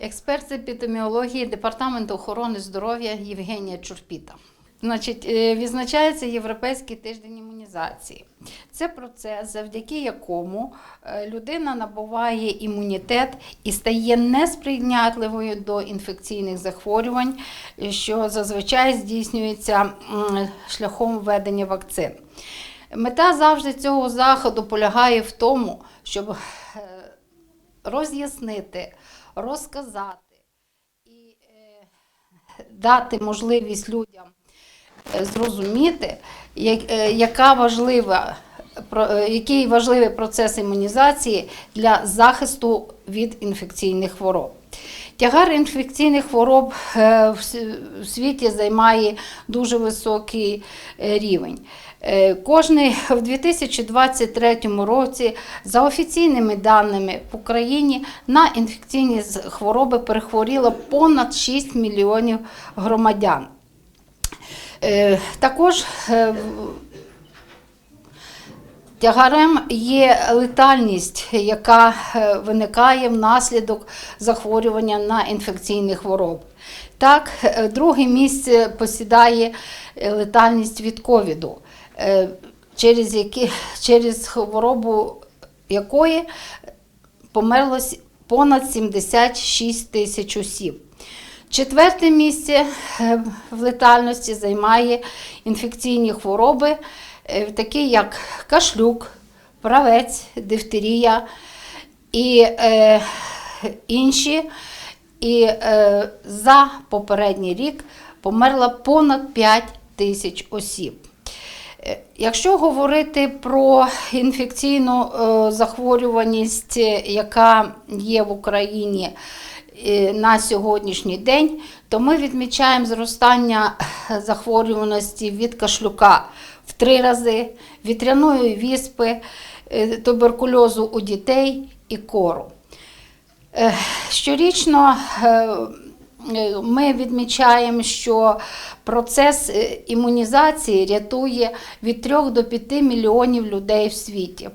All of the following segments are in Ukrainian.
Експерт з епідеміології Департаменту охорони здоров'я Євгенія Чурпіта. Значить, е, відзначається Європейський тиждень імунізації. Це процес, завдяки якому е, людина набуває імунітет і стає несприйнятливою до інфекційних захворювань, що зазвичай здійснюється шляхом введення вакцин. Мета завжди цього заходу полягає в тому, щоб е, роз'яснити, розказати і е, дати можливість людям е, зрозуміти, е, яка важлива, про- який важливий процес імунізації для захисту від інфекційних хвороб. Тягар інфекційних хвороб е, в світі займає дуже високий е, рівень. Е, Кожний в 2023 році, за офіційними даними в Україні, на інфекційні хвороби перехворіло понад 6 мільйонів громадян. Також Тягарем є летальність, яка е, виникає внаслідок захворювання на інфекційні хвороби. Так, е, друге місце посідає е, летальність від ковіду, через, через хворобу якої померло понад 76 тисяч осіб. Четверте місце в летальності займає інфекційні хвороби, такі як кашлюк, правець, дифтерія і е, інші. І е, за попередній рік померло понад 5 тисяч осіб. Е, Якщо говорити про інфекційну е, захворюваність, е, яка є в Україні е, на сьогоднішній день, то ми відмічаємо зростання захворюваності від кашлюка в три рази, вітряної віспи, е, туберкульозу у дітей і кору. Е, Щорічно е, ми відмічаємо, що процес імунізації рятує від 3 до 5 мільйонів людей в світі.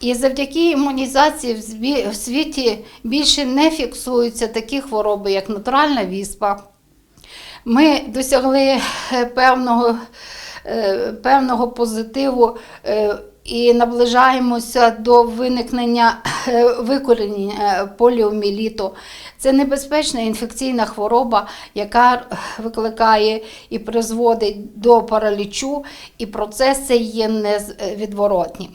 І завдяки імунізації в світі більше не фіксуються такі хвороби, як натуральна віспа. Ми досягли певного, певного позитиву е, і наближаємося до виникнення е, викорінення е, поліоміліту. Це небезпечна інфекційна хвороба, яка викликає і призводить до паралічу, і процес цей є невідворотнім.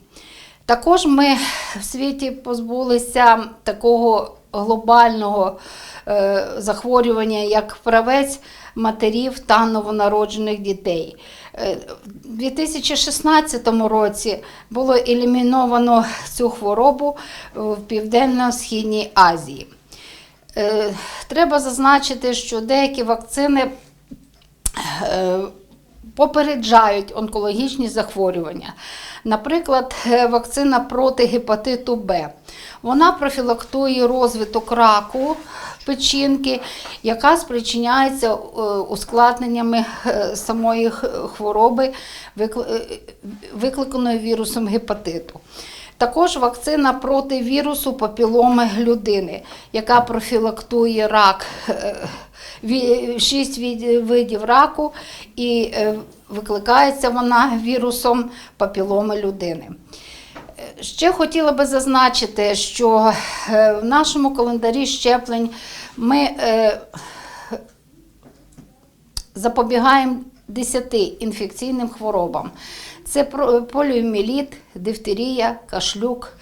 Також ми в світі позбулися такого глобального е, захворювання, як правець матерів та новонароджених дітей. Е, В 2016 році було еліміновано цю хворобу в Південно-Східній Азії. Е, Треба зазначити, що деякі вакцини е, попереджають онкологічні захворювання. Наприклад, е, вакцина проти гепатиту Б. Вона профілактує розвиток раку печінки, яка спричиняється е, ускладненнями е, самої хвороби, викликаної вірусом гепатиту. Також вакцина проти вірусу папіломи людини, яка профілактує рак, шість видів раку, і викликається вона вірусом папіломи людини. Е, Ще хотіла би зазначити, що е, в нашому календарі щеплень ми е, запобігаємо 10 інфекційним хворобам. Це поліоміеліт, дифтерія, кашлюк,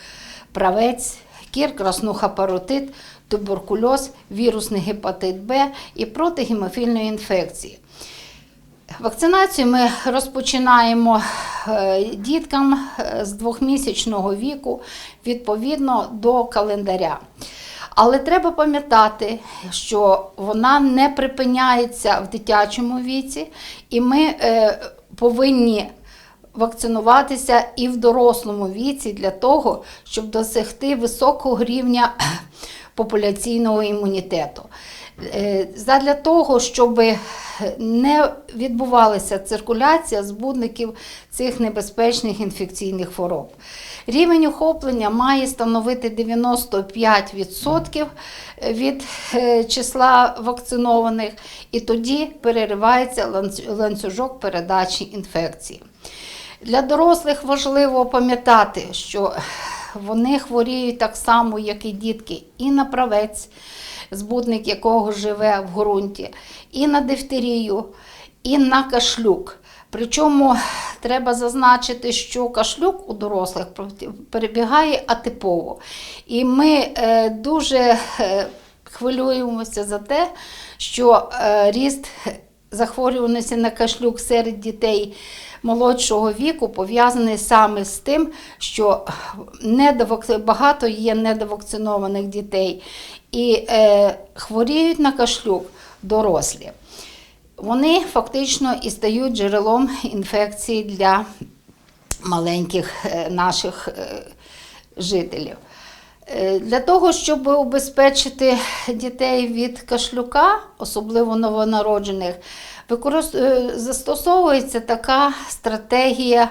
правець, кір, краснуха, паротит, туберкульоз, вірусний гепатит Б і проти гемофільної інфекції. Вакцинацію ми розпочинаємо е, діткам е, з двохмісячного віку відповідно до календаря. Але треба пам'ятати, що вона не припиняється в дитячому віці, і ми е, повинні вакцинуватися і в дорослому віці для того, щоб досягти високого рівня популяційного імунітету. Е, Задля того, щоб не відбувалася циркуляція збудників цих небезпечних інфекційних хвороб. Рівень охоплення має становити 95% від е, числа вакцинованих, і тоді переривається ланцюжок передачі інфекції. Для дорослих важливо пам'ятати, що вони хворіють так само, як і дітки, і на правець, збудник якого живе в ґрунті, і на дифтерію, і на кашлюк. Причому треба зазначити, що кашлюк у дорослих перебігає атипово. І ми е, дуже е, хвилюємося за те, що е, ріст захворюваності на кашлюк серед дітей молодшого віку пов'язаний саме з тим, що багато є недовакцинованих дітей і е, хворіють на кашлюк дорослі. Вони фактично і стають джерелом інфекції для маленьких е, наших е, жителів. Е, Для того, щоб убезпечити дітей від кашлюка, особливо новонароджених, застосовується така стратегія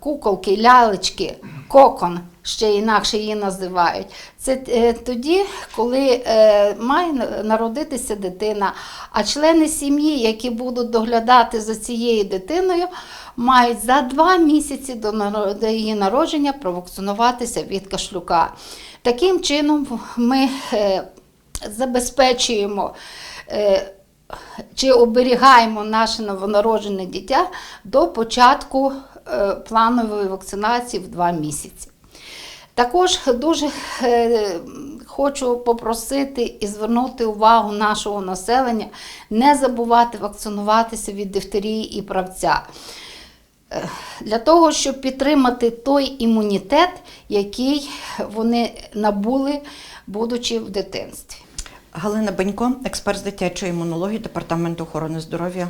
куколки, лялечки, кокон, ще інакше її називають. Це е, тоді, коли е, має народитися дитина, а члени сім'ї, які будуть доглядати за цією дитиною, мають за два місяці до її народження провакцинуватися від кашлюка. Таким чином ми е, забезпечуємо. чи оберігаємо наше новонароджене дитя до початку планової вакцинації в два місяці. Також дуже е, хочу попросити і звернути увагу нашого населення не забувати вакцинуватися від дифтерії і правця. Е, Для того, щоб підтримати той імунітет, який вони набули, будучи в дитинстві. Галина Бенько, експерт з дитячої імунології Департаменту охорони здоров'я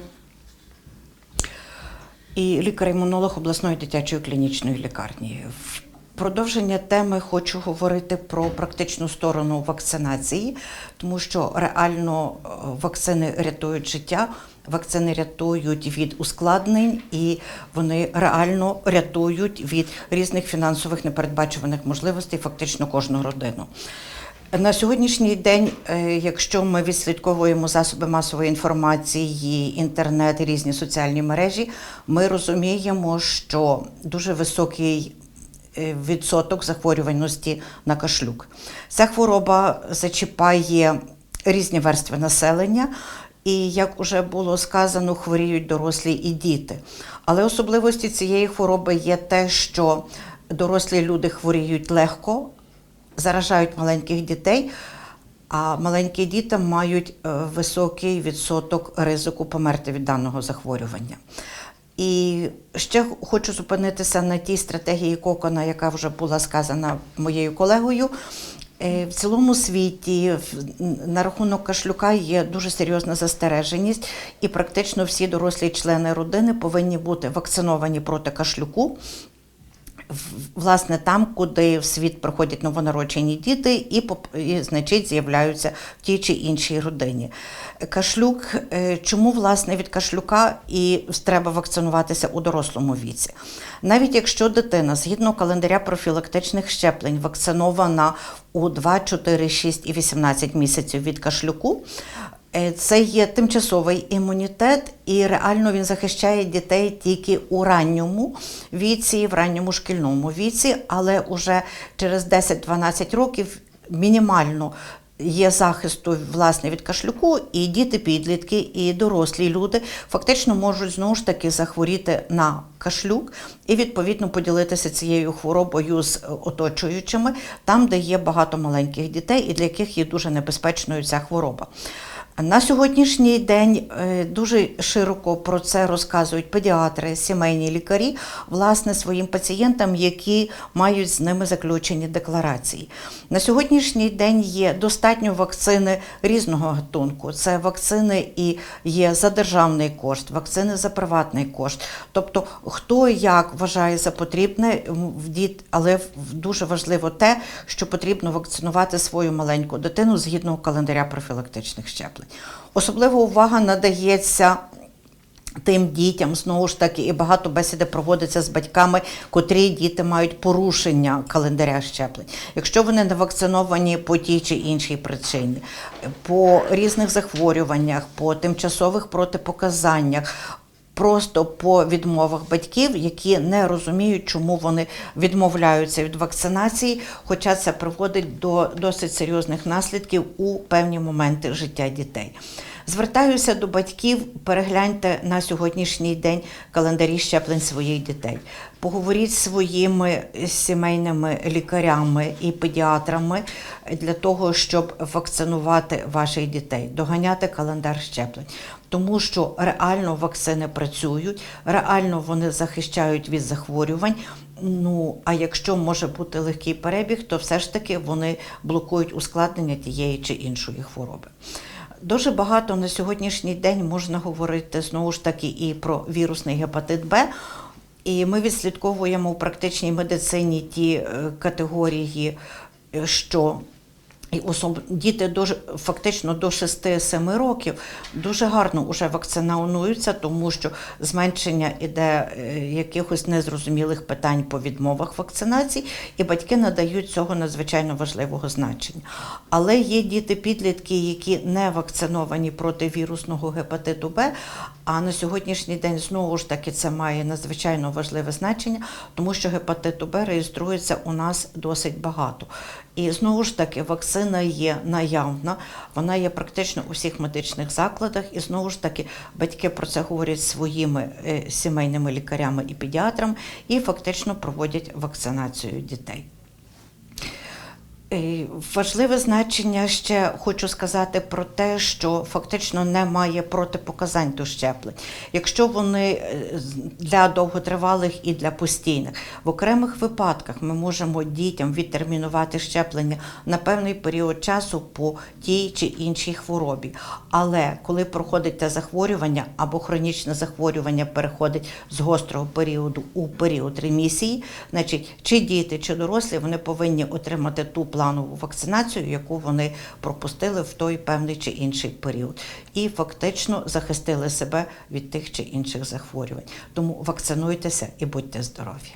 і лікар-імунолог обласної дитячої клінічної лікарні. В продовження теми хочу говорити про практичну сторону вакцинації, тому що реально е, вакцини рятують життя, вакцини рятують від ускладнень і вони реально рятують від різних фінансових непередбачуваних можливостей фактично кожну родину. На сьогоднішній день, е, якщо ми відслідковуємо засоби масової інформації, інтернет і різні соціальні мережі, ми розуміємо, що дуже високий е, відсоток захворюваності на кашлюк. Ця хвороба зачіпає різні верстви населення. І як уже було сказано, хворіють дорослі і діти. Але особливості цієї хвороби є те, що дорослі люди хворіють легко, заражають маленьких дітей, а маленькі діти мають е, високий відсоток ризику померти від даного захворювання. І ще хочу зупинитися на тій стратегії кокона, яка вже була сказана моєю колегою. Е, В цілому світі на рахунок кашлюка є дуже серйозна застереженість, і практично всі дорослі члени родини повинні бути вакциновані проти кашлюку власне там, куди в світ приходять новонароджені діти, і, і значить з'являються в тій чи іншій родині. Кашлюк, е, чому власне від кашлюка і треба вакцинуватися у дорослому віці? Навіть якщо дитина згідно календаря профілактичних щеплень вакцинована у 2, 4, 6 і 18 місяців від кашлюку. Е, Це є тимчасовий імунітет, і реально він захищає дітей тільки у ранньому віці, в ранньому шкільному віці, але уже через 10-12 років мінімально є захисту власне від кашлюку, і діти, підлітки, і дорослі люди фактично можуть знову ж таки захворіти на кашлюк і відповідно поділитися цією хворобою з оточуючими, там, де є багато маленьких дітей, і для яких є дуже небезпечною ця хвороба. На сьогоднішній день е, дуже широко про це розказують педіатри, сімейні лікарі, власне, своїм пацієнтам, які мають з ними заключені декларації. На сьогоднішній день є достатньо вакцини різного гатунку. Це вакцини і є за державний кошт, вакцини за приватний кошт. Тобто, хто як вважає за потрібне, в діт, але дуже важливо те, що потрібно вакцинувати свою маленьку дитину згідно календаря профілактичних щеплень. Особлива увага надається Тим дітям знову ж таки і багато бесіди проводиться з батьками, котрі діти мають порушення календаря щеплень. Якщо вони не вакциновані по тій чи іншій причині, по різних захворюваннях, по тимчасових протипоказаннях. Просто по відмовах батьків, які не розуміють, чому вони відмовляються від вакцинації, хоча це приводить до досить серйозних наслідків у певні моменти життя дітей. Звертаюся до батьків, перегляньте на сьогоднішній день календарі щеплень своїх дітей. Поговоріть зі своїми сімейними лікарями і педіатрами для того, щоб вакцинувати ваших дітей, доганяти календар щеплень. Тому що реально вакцини працюють, реально вони захищають від захворювань. Ну а якщо може бути легкий перебіг, то все ж таки вони блокують ускладнення тієї чи іншої хвороби. Дуже багато на сьогоднішній день можна говорити знову ж таки і про вірусний гепатит Б. І ми відслідковуємо у практичній медицині ті е, категорії, е, що і особ... діти дуже фактично до 6-7 років дуже гарно вже вакцинуються, тому що зменшення іде е, якихось незрозумілих питань по відмовах вакцинації, і батьки надають цього надзвичайно важливого значення. Але є діти-підлітки, які не вакциновані проти вірусного гепатиту Б. А на сьогоднішній день знову ж таки це має надзвичайно важливе значення, тому що гепатиту Б реєструється у нас досить багато. І знову ж таки, вакцина є наявна, вона є практично у всіх медичних закладах. І знову ж таки, батьки про це говорять своїми е, сімейними лікарями і педіатрами і фактично проводять вакцинацію дітей. Е, Важливе значення ще хочу сказати про те, що фактично немає протипоказань до щеплень. Якщо вони е, для довготривалих і для постійних, в окремих випадках ми можемо дітям відтермінувати щеплення на певний період часу по тій чи іншій хворобі. Але коли проходить те захворювання або хронічне захворювання переходить з гострого періоду у період ремісії, значить, чи діти, чи дорослі вони повинні отримати ту планову вакцинацію, яку вони пропустили в той певний чи інший період, і фактично захистили себе від тих чи інших захворювань. Тому вакцинуйтеся і будьте здорові.